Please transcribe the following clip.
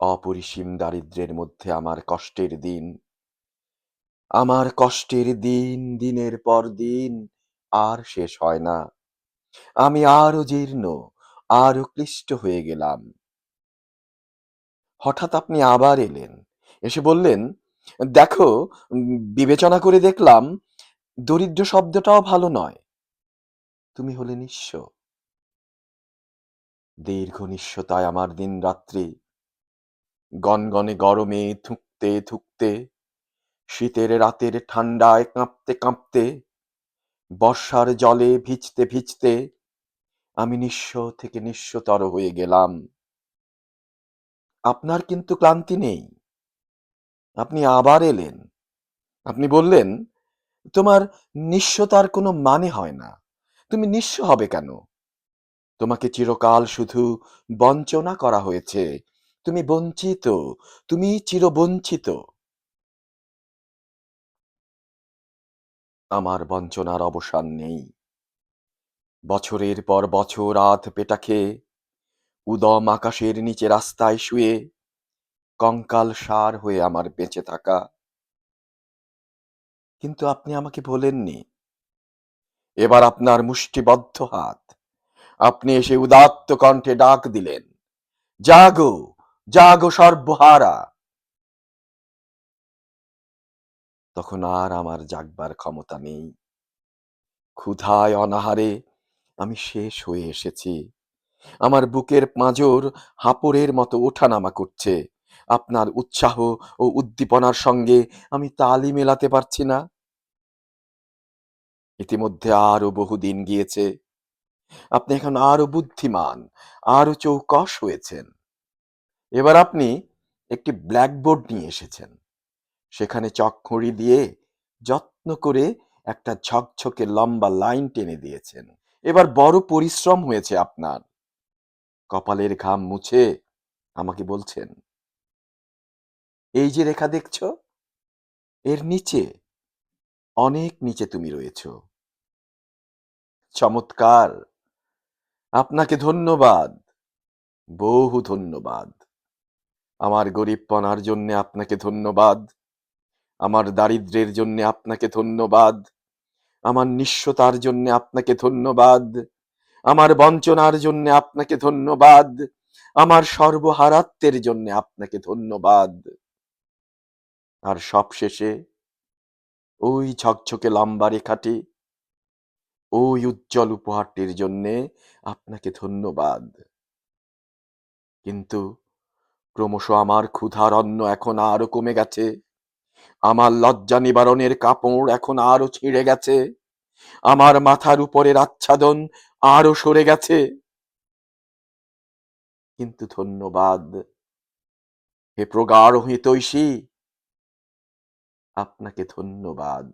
অপরিসীম দারিদ্র্যের মধ্যে আমার কষ্টের দিন। আমার কষ্টের দিন, দিনের পর দিন, আর শেষ হয় না। আমি আরও জীর্ণ আরও ক্লিষ্ট হয়ে গেলাম। হঠাৎ আপনি আবার এলেন, এসে বললেন, দেখো, বিবেচনা করে দেখলাম, দরিদ্র শব্দটাও ভালো নয়। তুমি হলে নিঃস্ব। দীর্ঘ নিঃস্বতায় আমার দিন রাত্রি গনগনে গরমে থুকতে থুকতে, শীতের রাতের ঠান্ডায় কাঁপতে কাঁপতে, বর্ষার জলে ভিজতে ভিজতে আমি নিঃস্ব থেকে নিঃস্বতর হয়ে গেলাম। আপনার কিন্তু ক্লান্তি নেই। আপনি আবার এলেন। আপনি বললেন, তোমার নিঃস্বতার কোনো মানে হয় না। তুমি নিঃস্ব হবে কেন? তোমাকে চিরকাল শুধু বঞ্চনা করা হয়েছে। তুমি বঞ্চিত, তুমি চিরবঞ্চিত। আমার বঞ্চনার অবসান নেই। বছরের পর বছর রাত পেটা খেয়ে উদম আকাশের নিচে রাস্তায় শুয়ে কঙ্কাল সার হয়ে আমার বেঁচে থাকা। কিন্তু আপনি আমাকে বলেননি। এবার আপনার মুষ্টিবদ্ধ হাত। আপনি এসে উদাত্ত কণ্ঠে ডাক দিলেন, জাগো জাগো সর্বহারা। তখন আর আমার জাগবার ক্ষমতা নেই। ক্ষুধায় অনাহারে আমি শেষ হয়ে এসেছি। আমার বুকের পাঁজর হাঁপড়ের মতো ওঠানামা করছে। আপনার উৎসাহ ও উদ্দীপনার সঙ্গে আমি তালি মেলাতে পারছি না। ইতিমধ্যে আরও বহুদিন গিয়েছে। আপনি এখন আরও বুদ্ধিমান, আরও চৌকস হয়েছেন। এবার আপনি একটি ব্ল্যাকবোর্ড নিয়ে এসেছেন। সেখানে চকখড়ি দিয়ে যত্ন করে একটা ঝকঝকে লম্বা লাইন টেনে দিয়েছেন। এবার বড় পরিশ্রম হয়েছে আপনার। কপালের ঘাম মুছে আমাকে বলছেন, এই যে রেখা দেখছ, এর নিচে অনেক নিচে তুমি রয়েছ। চমৎকার! আপনাকে ধন্যবাদ, বহু ধন্যবাদ। আমার গরিবপনার জন্য আপনাকে ধন্যবাদ। আমার দারিদ্র্যের জন্য আপনাকে ধন্যবাদ। আমার নিঃস্বতার জন্য আপনাকে ধন্যবাদ। আমার বঞ্চনার জন্য আপনাকে ধন্যবাদ। আমার সর্বহারাত্মের জন্য আপনাকে ধন্যবাদ। আর সবশেষে ওই ঝকঝকে লম্বা রেখাটি, ওই উজ্জ্বল উপহারটির জন্যে আপনাকে ধন্যবাদ। কিন্তু ক্রমশ আমার ক্ষুধার অন্ন এখন আরও কমে গেছে। আমার লজ্জা নিবারণের কাপড় এখন আরও ছিঁড়ে গেছে। আমার মাথার উপরের আচ্ছাদন আরও সরে গেছে। কিন্তু ধন্যবাদ। হে প্রগাঢ় হিতৈষী, আপনাকে ধন্যবাদ।